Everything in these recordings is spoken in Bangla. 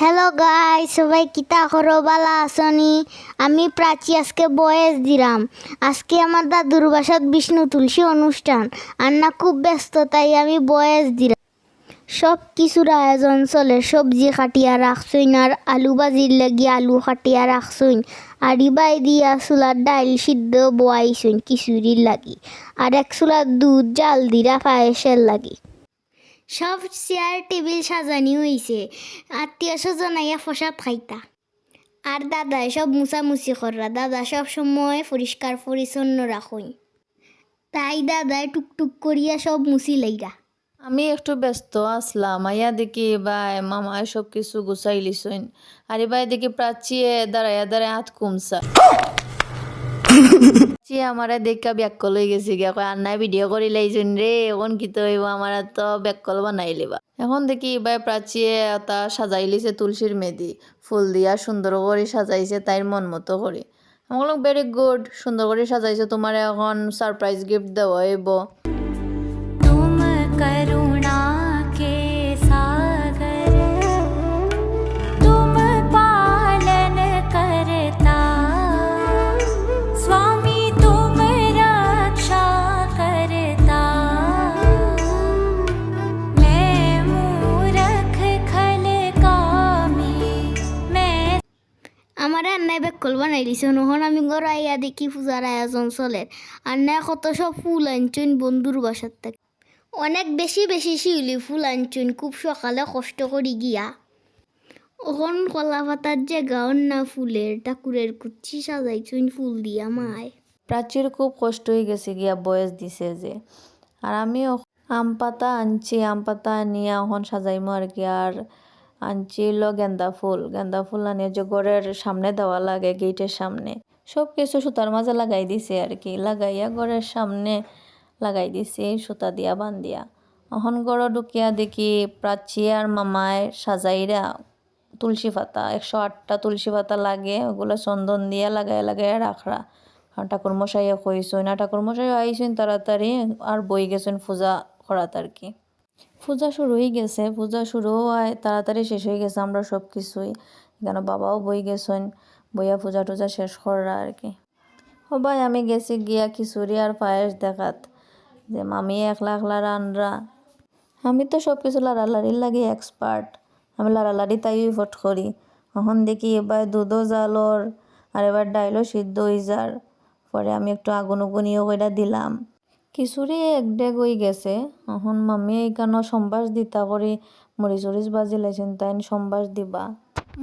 হ্যালো গাই সবাই কিতা করো? বালা আসনি আমি প্রাচী, আজকে বয়েস দিলাম। আজকে আমার দাদুর বাসাত বিষ্ণু তুলসী অনুষ্ঠান। আর না, খুব ব্যস্ত, তাই আমি বয়েস দিলাম। সব কিছুর আয়োজন চলে। সবজি কাটিয়া রাখছইন আর আলু ভাজির লাগি আলু কাটিয়া রাখছইন। আর ইবাই দিয়া চুলার ডাইল সিদ্ধ বোয়াইছইন, খিচুড়ির লাগি। আর এক চুলার দুধ, জাল দিরা পায়েসের লাগি। সব চেয়ার টেবিল সাজানি হয়েছে আত্মীয় স্বজন আইয়া প্রসাদ খাইতা। আর দাদাই সব মুছামুছি করা দাদা সব সময় পরিষ্কার পরিচ্ছন্ন রাখুন। তাই দাদাই টুকটুক করিয়া সব মুছি লাইরা আমি একটু ব্যস্ত আসলাম। আইয়া দেখি ভাই, মামা সব কিছু গুছাই লিছইন আর এবার দেখি প্রাচীয়ে দাঁড়াইয়া দাঁড়ায় হাত কুমসা প্রাচী আমারে দেখা ব্যাককল হয়ে গেছে গিয়া, কয় আন্নায় ভিডিও করি লাইছেন রে এখন কি তো হইব, আমার তো ব্যাককল বানাই লিবা। এখন দেখি এবার প্রাচীয়ে তা সাজাই লিছে তুলসীর মেদি, ফুল দিয়া সুন্দর করে সাজাইছে তাইর মন মতো করে। আমি বললাম ভেরি গুড সুন্দর করে সাজাইছে, তোমার এখন সারপ্রাইজ গিফট দেওয়া হইব। বানাই দিছে নহন আমি ঘর আইয়া দেখি পূজার আয়োজন চলে আন্নাই কত সব ফুল আনছুন বন্ধুর বাসার থেকে অনেক বেশি বেশি শিউলি ফুল আনছুন খুব সকালে কষ্ট করি গিয়া ওখন কলা পাতার যে জায়গা না ফুলের ঠাকুরের কুচি সাজাইছুন ফুল দিয়া মায় প্রাচীর খুব কষ্ট হয়ে গেছে গিয়া বয়স দিছে যে আর আমিও আম পাতা আনছি আম পাতা আনিয়া এখন সাজাইমো আর কি আর আনছি গেন্দা ফুল। গেন্দা ফুল আনিয়ে যে ঘরের সামনে দেওয়া লাগে গেটের সামনে। সব কিছু সুতার মাঝে লাগাই দিছে আর কি। লাগাইয়া ঘরের সামনে লাগাই দিছে সুতা দিয়া, বান্ধিয়া। এখন ঘর ঢুকিয়া দেখি প্রাচী আর মামায় সাজাইরা তুলসী পাতা, একশো আটটা তুলসী পাতা লাগে, ওগুলো চন্দন দিয়া লাগাই লাগাই রাখরা। আর ঠাকুর মশাইও কইসইন আর ঠাকুর মশাইও আইসইন তাড়াতাড়ি আর বই গেছেন পূজা করাত আর কি। পূজা শুরু হয়ে গেছে, পূজা শুরু হয় তাড়াতাড়ি শেষ হয়ে গেছে আমরা সব কিছুই কেন বাবাও বই গেছেন, বইয়া পূজা টুজা শেষ করা আর কি সবাই আমি গেছি গিয়া খিচুড়ি আর পায়েস দেখাত, যে মামি একলা একলা রানরা আমি তো সব কিছু লাড়ালাড়ির লাগে এক্সপার্ট আমি লাড়ালাড়ি তাই ফট করি। এখন দেখি এবার দুধও জালর আর এবার ডাইলও সিদ্ধ হয়ে যার, পরে আমি একটু আগুন উগুনিও কইরা দিলাম। খিচুড়ি এক ডেগ হয়ে গেছে। এখন মামি এইখানে সম্বাস দিতা করে মরিচ মরিচ বাজি লাইছেন তাই সম্বাস দিবা।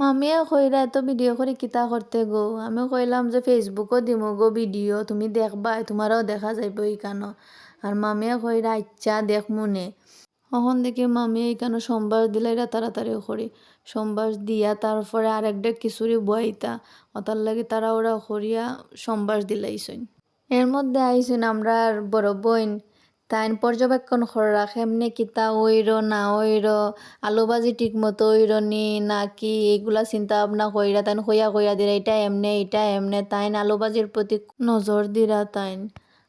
মামিয়ে কইরা এত ভিডিও করে কিতা করতে গো? আমি কইলাম যে ফেসবুকও দিম গো ভিডিও তুমি দেখবা তোমারও দেখা যাইব এইখানো আর মামিয়ে কইরা আচ্ছা দেখ মনে। এখন দেখি মামি এইখানে সোমবার দিলে এরা তাড়াতাড়ি করি সোমবার দিয়া তারপরে আরেক ডেক খিচুড়ি বইতা ওতার লাগে তারা ওরা করিয়া সোমবার দিলাইছেন এর মধ্যে আইছেন আমরা বড় বোন। তাইন পর্যবেক্ষণ করা কেমনে কিতা ওইর না ওইর আলু ভাজি ঠিক মতো ওইর নি নাকি এগুলা চিন্তা ভাবনা কইরা তাইন কইয়া কইয়া দিরা এটা এমনে এটা এমনে, তাইন আলু ভাজির প্রতি নজর দিরা তাইন।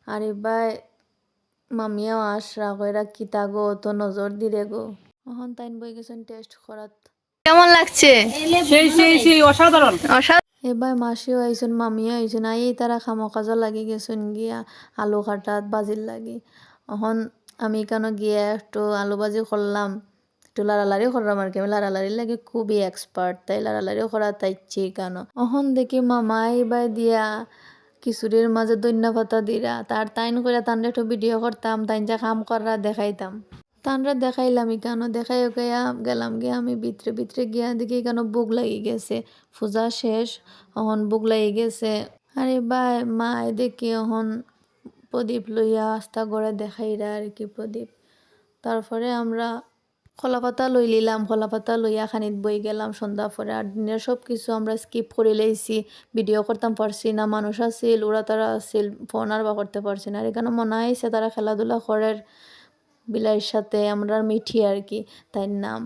আর এবার মামিয়াও আশরা কইরা কিতা গো তো নজর দিরে গো। এখন তাইন বই গেছেন টেস্ট করাত। কেমন লাগছে? সেই সেই সেই অসাধারণ। এবার মাসিও আইসন মামিও আইসন আই তারা খামো কাজও লাগি গেছেন গিয়া আলু কাটাত বাজির লাগি। এখন আমি কেন গিয়া একটু আলু বাজি করলাম একটু লাড়ালাড়ি করলাম আর কি। আমি লাগে খুবই এক্সপার্ট তাই লাড়ালাড়িও করা তাইছি কেন? এখন দেখি মামা এবার দিয়া খিচুড়ির মাঝে দৈন্য পাতা দিরা। তার তাইন করে তান একটু ভিডিও করতাম তাইন যা কাম করা দেখাইতাম। তানরা দেখাইলাম কেন? দেখাই গিয়া গেলাম গিয়া আমি ভিতরে ভিতরে গিয়া দেখি কেন বুক লাগি গেছে। পূজা শেষ এখন বুক লাগি গেছে। আরে এবার মা দেখি অহন প্রদীপ লইয়া আস্তা করে দেখাইরা আর কি প্রদীপ। তারপরে আমরা কলা পাতা লই লিলাম কলা পাতা লইয়া খানিত বই গেলাম। সন্ধ্যা পরে আর দিনের সব কিছু আমরা স্কিপ করে লাইছি। ভিডিও করতাম, পারছি না, মানুষ আছিল, ওরা তারা আছিল ফোন আর বা করতে পারছি না। আর এখানে মনে হয়েছে তারা খেলাধুলা করার বিলাইয়ের সাথে আমরা মিঠি আর কি তাই নাম।